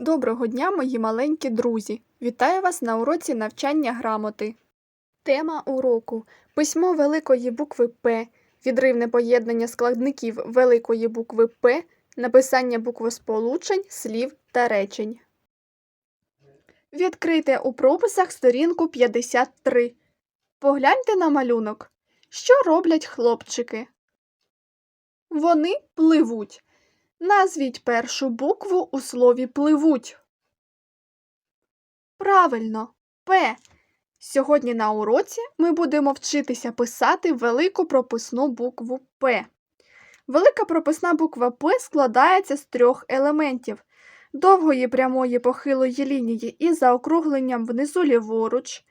Доброго дня, мої маленькі друзі! Вітаю вас на уроці навчання грамоти. Тема уроку письмо великої букви П, відривне поєднання складників великої букви П, написання буквосполучень, слів та речень. Відкрийте у прописах сторінку 53. Погляньте на малюнок. Що роблять хлопчики? Вони пливуть. Назвіть першу букву у слові пливуть. Правильно, П. Сьогодні на уроці ми будемо вчитися писати велику прописну букву П. Велика прописна буква П складається з трьох елементів: довгої прямої похилої лінії із заокругленням внизу ліворуч,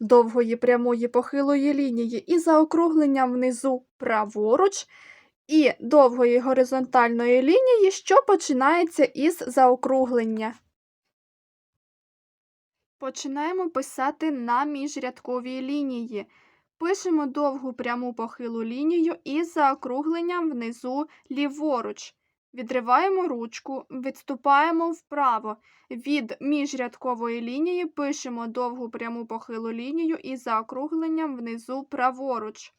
довгої прямої похилої лінії із заокругленням внизу праворуч і довгої горизонтальної лінії, що починається із заокруглення. Починаємо писати на міжрядковій лінії. Пишемо довгу пряму похилу лінію із заокругленням внизу ліворуч. Відриваємо ручку, відступаємо вправо. Від міжрядкової лінії пишемо довгу пряму похилу лінію із заокругленням внизу праворуч.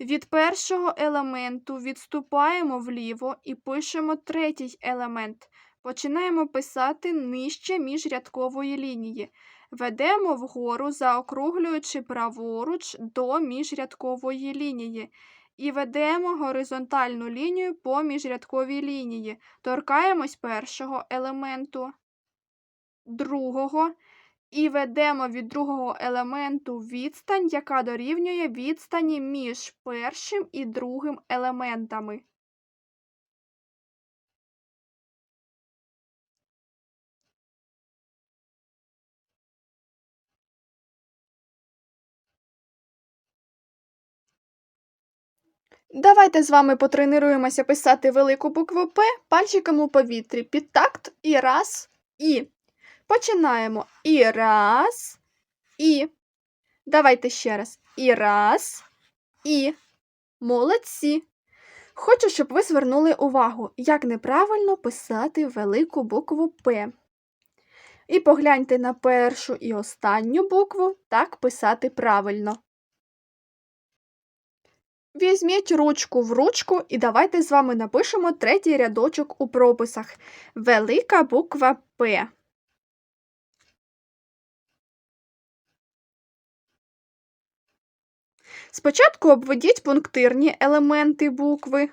Від першого елементу відступаємо вліво і пишемо третій елемент. Починаємо писати нижче міжрядкової лінії. Ведемо вгору, заокруглюючи праворуч до міжрядкової лінії. І ведемо горизонтальну лінію по міжрядковій лінії. Торкаємось першого елементу, другого. І ведемо від другого елементу відстань, яка дорівнює відстані між першим і другим елементами. Давайте з вами потренуємося писати велику букву П пальчиком у повітрі під такт і раз, і. Починаємо. І раз, і. Давайте ще раз. І раз, і. Молодці. Хочу, щоб ви звернули увагу, як неправильно писати велику букву П. І погляньте на першу і останню букву, так писати правильно. Візьміть ручку в ручку і давайте з вами напишемо третій рядочок у прописах. Велика буква П. Спочатку обведіть пунктирні елементи букви.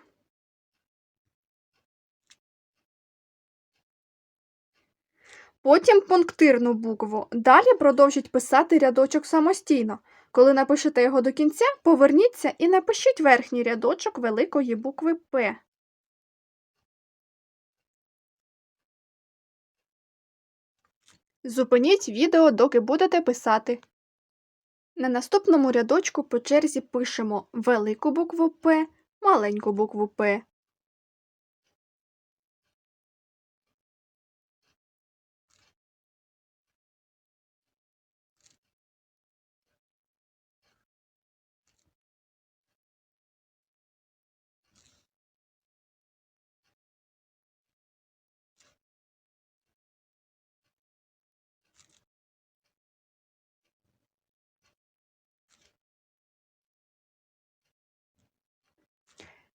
Потім пунктирну букву. Далі продовжіть писати рядочок самостійно. Коли напишете його до кінця, поверніться і напишіть верхній рядочок великої букви П. Зупиніть відео, доки будете писати. На наступному рядочку по черзі пишемо велику букву П, маленьку букву П.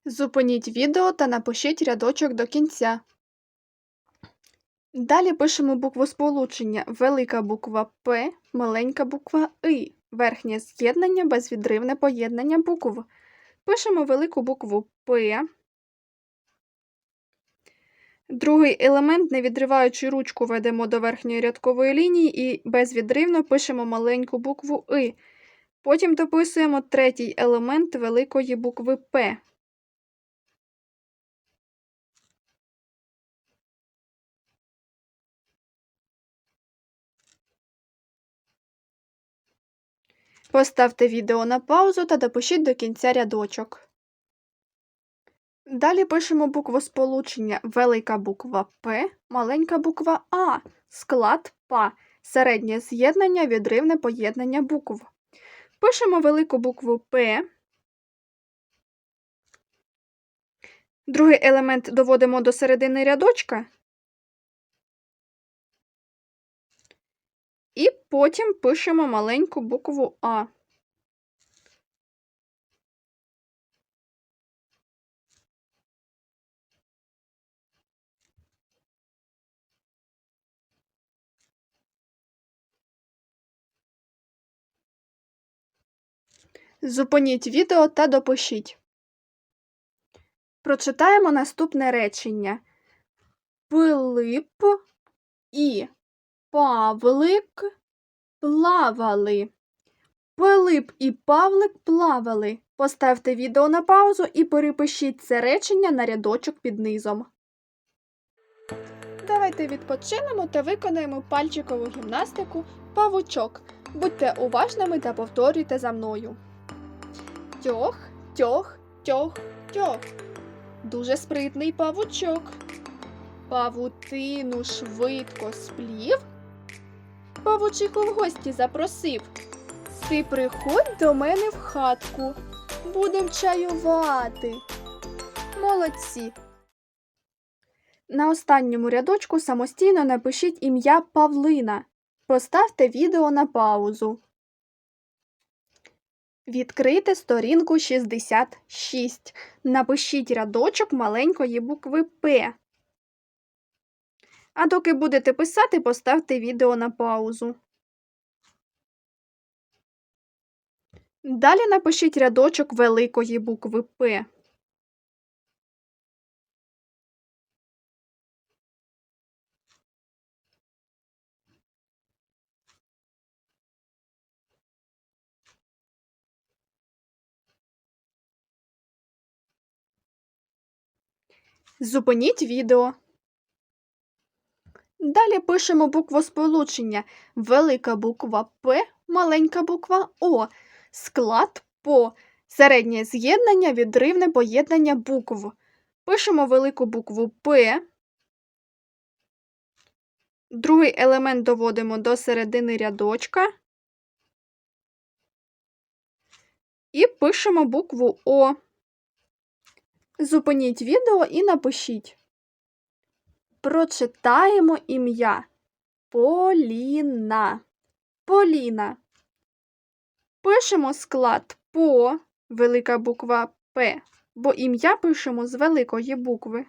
Зупиніть відео та напишіть рядочок до кінця. Далі пишемо букву сполучення велика буква П, маленька буква И, верхнє з'єднання, безвідривне поєднання букв. Пишемо велику букву П. Другий елемент, не відриваючи ручку, ведемо до верхньої рядкової лінії і безвідривно пишемо маленьку букву И. Потім дописуємо третій елемент великої букви П. Поставте відео на паузу та допишіть до кінця рядочок. Далі пишемо букву сполучення велика буква П, маленька буква А, склад ПА, середнє з'єднання, відривне поєднання букв. Пишемо велику букву П. Другий елемент доводимо до середини рядочка І потім пишемо маленьку букву А. Зупиніть відео та допишіть. Прочитаємо наступне речення. Пилип і Павлик плавали. Пилип і Павлик плавали. Поставте відео на паузу і перепишіть це речення на рядочок під низом. Давайте відпочинемо та виконаємо пальчикову гімнастику павучок. Будьте уважними та повторюйте за мною. Тьох, тьох, тьох, тьох. Дуже спритний павучок. Павутину швидко сплів. Павучиху в гості запросив. Ти приходь до мене в хатку. Будем чаювати. Молодці. На останньому рядочку самостійно напишіть ім'я Павлина. Поставте відео на паузу. Відкрийте сторінку 66. Напишіть рядочок маленької букви П. А доки будете писати, поставте відео на паузу. Далі напишіть рядочок великої букви П. Зупиніть відео. Далі пишемо букву сполучення. Велика буква П, маленька буква О. Склад по. Середнє з'єднання, відривне поєднання букв. Пишемо велику букву П. Другий елемент доводимо до середини рядочка. І пишемо букву О. Зупиніть відео і напишіть. Прочитаємо ім'я Поліна. Поліна. Пишемо склад по велика буква П, бо ім'я пишемо з великої букви.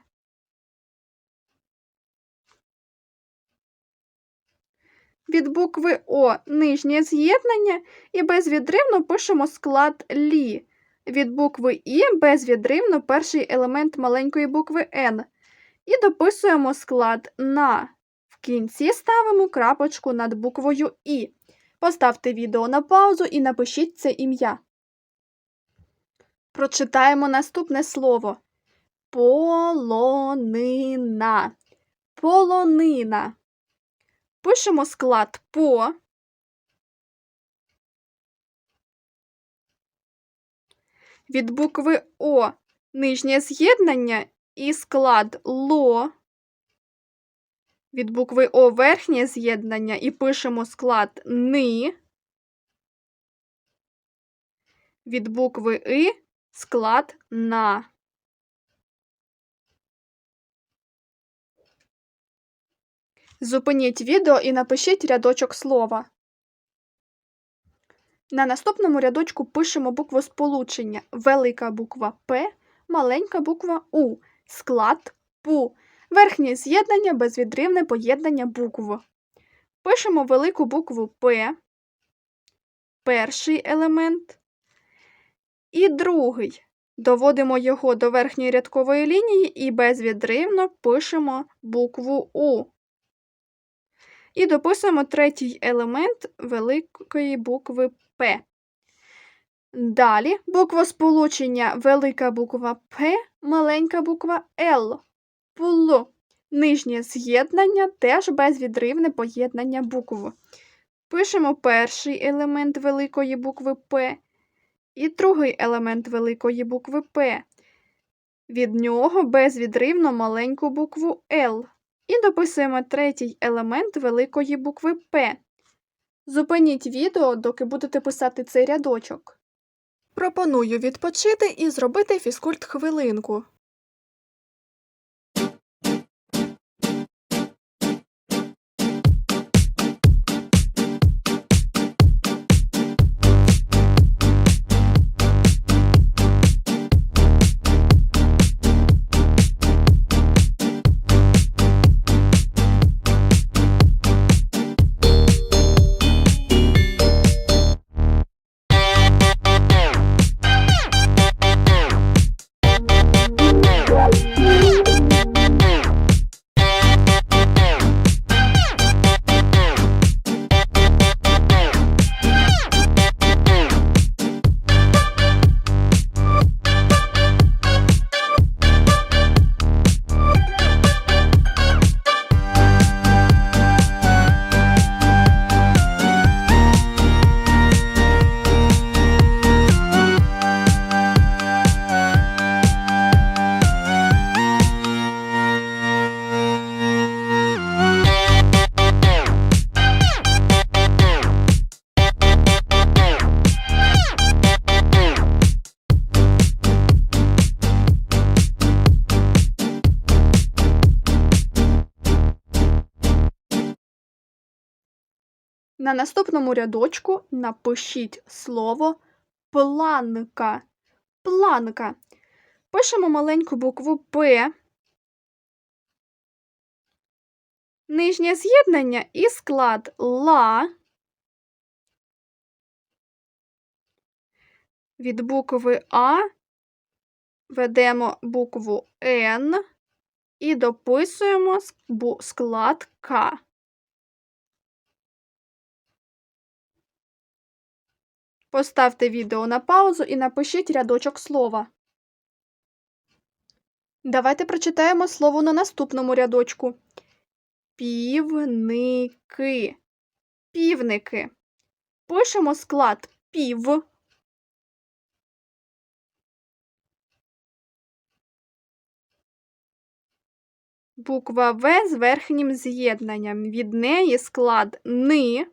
Від букви О нижнє з'єднання і безвідривно пишемо склад Лі. Від букви І безвідривно перший елемент маленької букви Н. І дописуємо склад на. В кінці ставимо крапочку над буквою І. Поставте відео на паузу і напишіть це ім'я. Прочитаємо наступне слово. Полонина. Полонина. Пишемо склад по. Від букви О нижнє з'єднання і склад ЛО. Від букви О верхнє з'єднання і пишемо склад НИ. Від букви И склад НА. Зупиніть відео і напишіть рядочок слова. На наступному рядочку пишемо букву сполучення. Велика буква П, маленька буква У, склад ПУ, верхнє з'єднання, безвідривне поєднання букв. Пишемо велику букву П, перший елемент і другий. Доводимо його до верхньої рядкової лінії і безвідривно пишемо букву У. І дописуємо третій елемент великої букви П. Далі буква сполучення велика буква П, маленька буква Л. Пул. Нижнє з'єднання теж безвідривне поєднання букв. Пишемо перший елемент великої букви П і другий елемент великої букви П. Від нього безвідривно маленьку букву Л. І дописуємо третій елемент великої букви П. Зупиніть відео, доки будете писати цей рядочок. Пропоную відпочити і зробити фізкульт хвилинку. На наступному рядочку напишіть слово планка. Планка. Пишемо маленьку букву П. Нижнє з'єднання і склад ла. Від букви А ведемо букву Н і дописуємо склад К. Поставте відео на паузу і напишіть рядочок слова. Давайте прочитаємо слово на наступному рядочку. Півники. Півники. Пишемо склад пів. Буква В з верхнім з'єднанням. Від неї склад ни.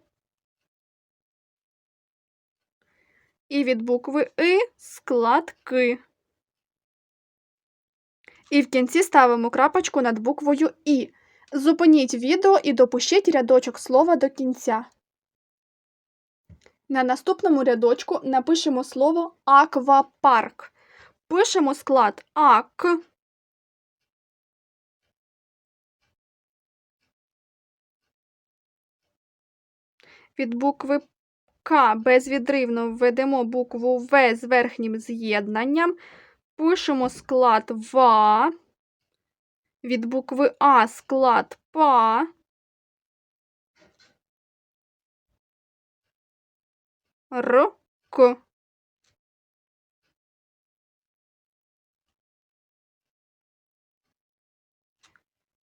І від букви И склад. І в кінці ставимо крапочку над буквою І. Зупиніть відео і допишіть рядочок слова до кінця. На наступному рядочку напишемо слово аквапарк. Пишемо склад ак. Від букви К безвідривно введемо букву В з верхнім з'єднанням. Пишемо склад ВА. Від букви А склад ПА. Р.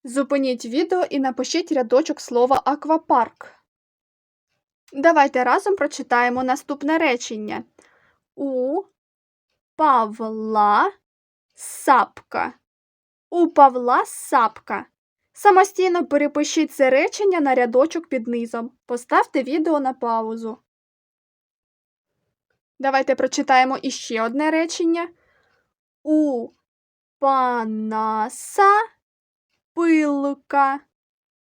Зупиніть відео і напишіть рядочок слова аквапарк. Давайте разом прочитаємо наступне речення. У Павла сапка. У Павла сапка. Самостійно перепишіть це речення на рядочок під низом. Поставте відео на паузу. Давайте прочитаємо іще одне речення. У Панаса пилка.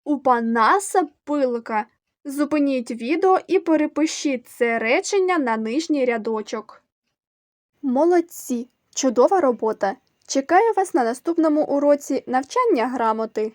У Панаса пилка. Зупиніть відео і перепишіть це речення на нижній рядочок. Молодці! Чудова робота! Чекаю вас на наступному уроці навчання грамоти.